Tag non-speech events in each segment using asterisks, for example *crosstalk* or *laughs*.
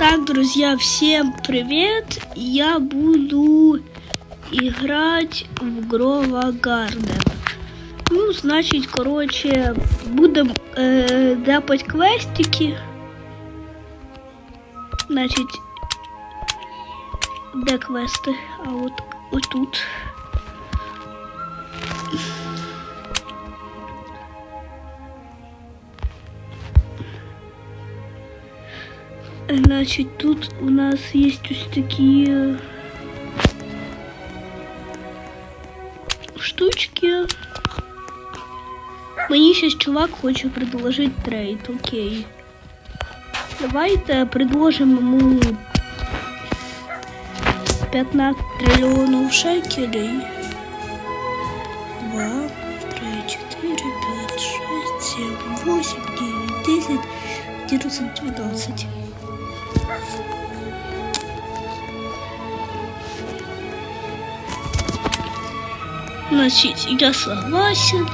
Так, друзья, всем привет! Я буду играть в Грова Гарден. Ну, значит, короче, будем э, драпать квестики. Значит, де квести? А от отут. Значить, тут у нас є ось такі е, штучки. Мені щось чувак хоче предложити трейд, окей. Давайте предложимо йому 15 триллионов шекелей. 2, 3, 4, 5, 6, 7, 8, 9, 10, 11, 12. Значит, я согласен.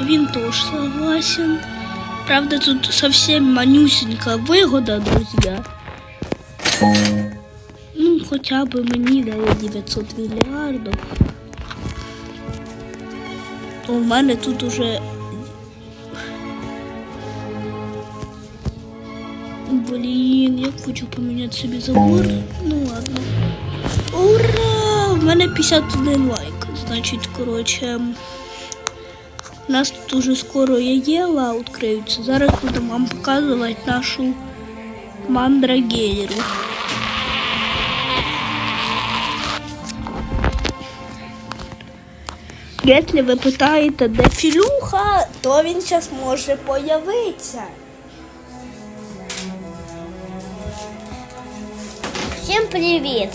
Він тоже согласен. Правда, тут совсем манюсенькая выгода, друзья. Ну, хотя бы мені дали 900 мільярдів. То у мене тут уже. Блін, я хочу поміняти собі забор. Ну ладно. Ура! В мене 51 лайк. Значить, коротше. У нас тут уже скоро яєла відкриються. Зараз будемо вам показувати нашу мандрагеру. Якщо ви питаєте, де Філюха, то він зараз може появитися. Всем привет!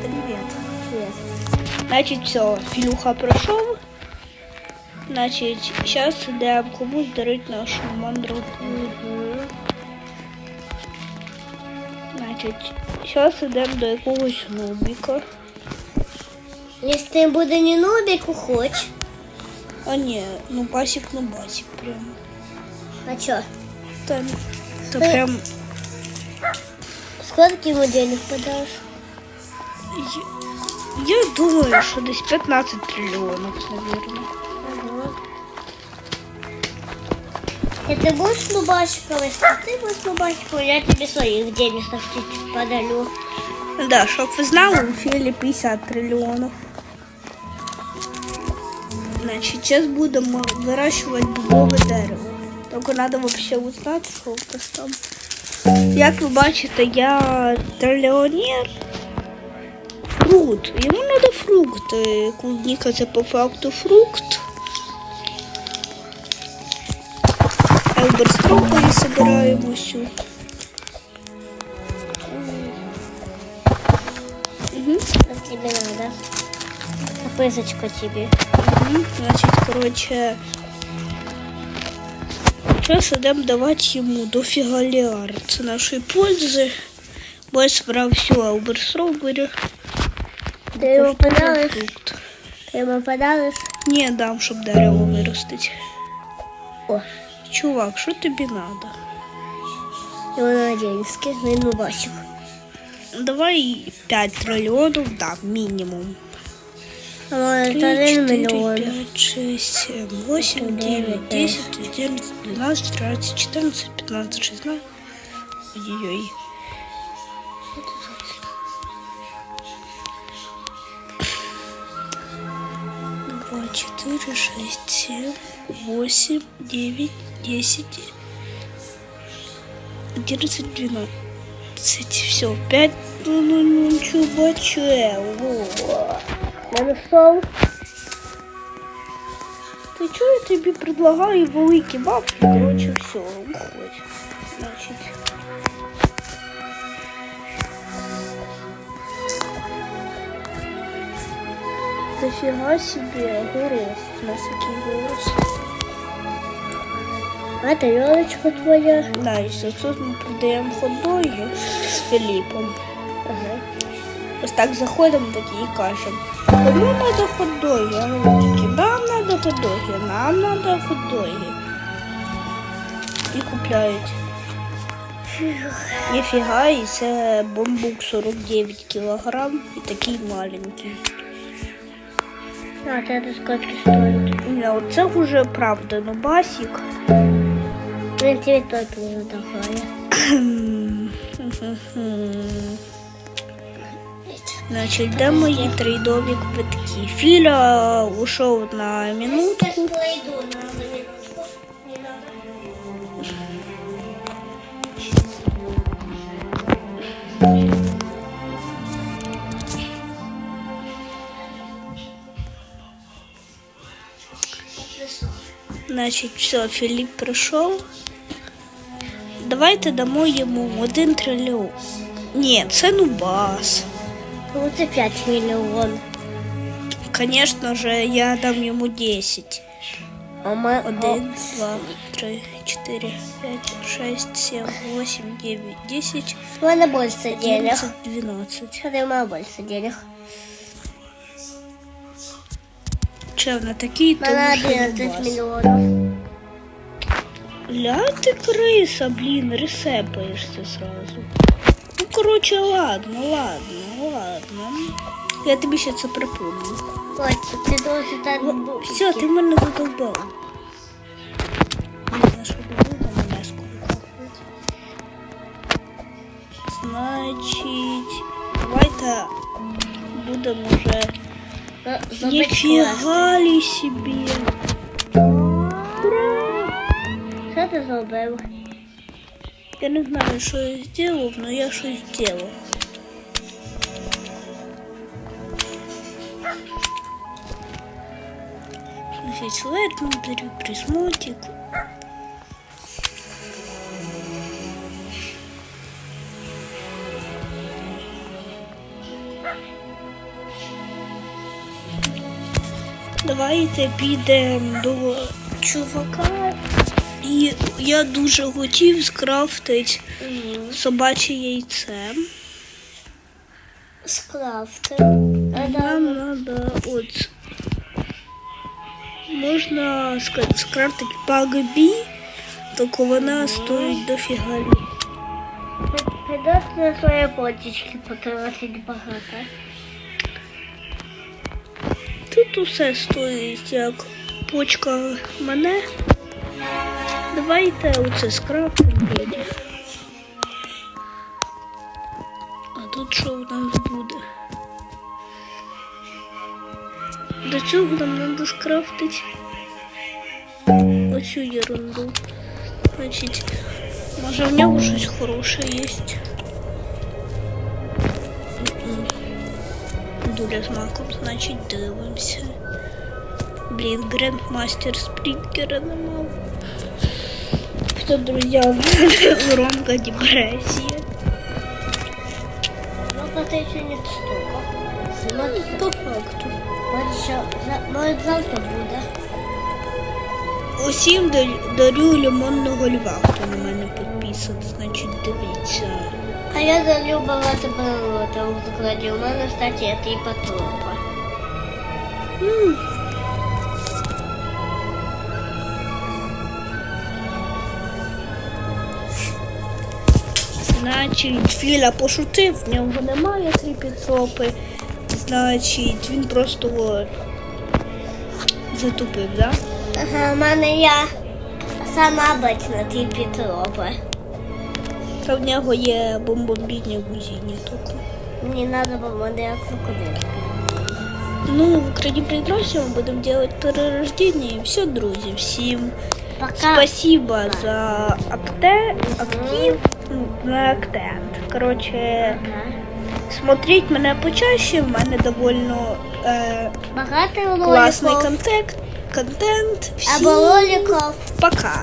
Привіт. Привет. Значить, все, Філюха пройшов. Значить, зараз йдемо комусь дарить нашу мандрагу. Значить, зараз йдемо до якогось нубіка. Если буде не нубик, хоч. А ні, ну басик, ну басик прям. А чё? Там, то прям Сколько ему денег подашь? Я, я думаю, що десь 15 трильйонів, наверное. Если ты будешь нубасиком, если ты будешь нубасиком, я тебе своих денег на чуть подарю. Да, щоб ви знали, у Філі 50 трильйонів. Значить, зараз будемо вирощувати дубове дерево. Тільки треба взагалі узнати, що у нас там. Як ви бачите, я трильйонер. Фрукт. Йому треба фрукт. Е, Клубніка це по факту фрукт. Елберстропові збираємо всю. Угу. Что тебе надо? Капызочку тебе. Мгм. Значит, короче, сейчас идем давать ему дофига лиар. Це нашої пользи. Бо я збирав всю Алберстробері. Ты ему подаришь? Фрукт. Ты ему подаришь? Ні, дам, щоб дерево виростить. О, Чувак, що тобі надо? его на денежки, на нубасик. Давай 5 трильйонів, да, мінімум. Может, 3, один 4, миллион. 5, 6, 7, 8, 9, 10, 11, 12, 13, 14, 15, 16. Ой-ой-ой. Два, четыре, шесть, семь, восемь, девять, десять, одиннадцать, двенадцать. Все, пять, ну, ну, ну, чубаче, Хорошо. Ты что я тебе предлагаю великий бабки? Короче, все, уходь. Значит. Дофига себе горох. У нас такие горох. А тарелочка твоя? Да, если тут мы продаем хот-доги с Филиппом. Ага. Ось так заходимо такі і кажемо. Кому треба хот-доги? А вони такі, нам треба хот-доги, нам треба хот-доги. І купляють. Ніфіга, і це бамбук 49 кілограм і такий маленький. А это сколько стоит? Ні, оце вже правда, ну басік. Блин, тебе только не. Значить, де мої трейдові квитки? Філя ушов на минутку. Значить, все, Філіп прийшов. Давайте дамо йому один трильйон. Ні, це нубас. Вот и 5 миллионов. Звісно ж, я дам йому 10. А мы... Один, два, три, чотири, п'ять, шесть, сім, восемь, дев'ять, десять, У меня больше денег. одинадцять, дванадцять. Смотри, у меня больше денег. Че, на такий У меня 11 миллионов. Ля ти криса, блін, ресепаєшся сразу. Ну, коротше, ладно, ладно, ладно. Я тобі ще це припомню. Костя, ты должен дать бабушке. Все, ти мене задовбав. Блін, а що було на мене сколько? Значить, давайте будемо вже. За- забыть класс. Ніфіга ли собі. Что ты забыл? Я не знаю, що я зробив, але я щось зробив. Значить, лернутерів, присмотик. Давайте підемо до чувака. І я дуже хотів скрафтити собаче яйце. Скрафты. Нам надо от можна скрафтити пагбі, тільки вона стоїть дофіга. Придется на свои почечки потратить богато. Тут усе стоїть як почка мене. Давайте оце скрафтимо. тоді. А тут що в нас буде? До цього нам треба скрафтити оцю ерунду. Значить, може в нього щось хороше є. М-м. Дуля з маком, значить дивимося. Блін, грандмастер спринтера намав. Что, друзья, *laughs* громко депрессия. Ну, это еще не столько. Может, По факту. может, еще, за- может, завтра будет. Усім дар- дарю лимонного льва, хто на мене підписаний, значить дивіться. А я залю багато балота у закладі. У мене, кстати, это і потропа. Значить, Філя пошутив, в нього немає тріпітропи. Значить, він просто затупив, да? Ага, у мене я сама обична ті потропи. Та в нього є бомбомбійні гузіння тільки. Мені треба помогти як крокодил. Ну, в Украине прекрасно мы будем делать перерождение. И все, друзья, всем Пока. спасибо за акте, актив, на актент. Короче, Ага. смотреть мене почаще, в мене довольно е, Багато класний роликів. контент. Контент. Або Всім роликів. пока.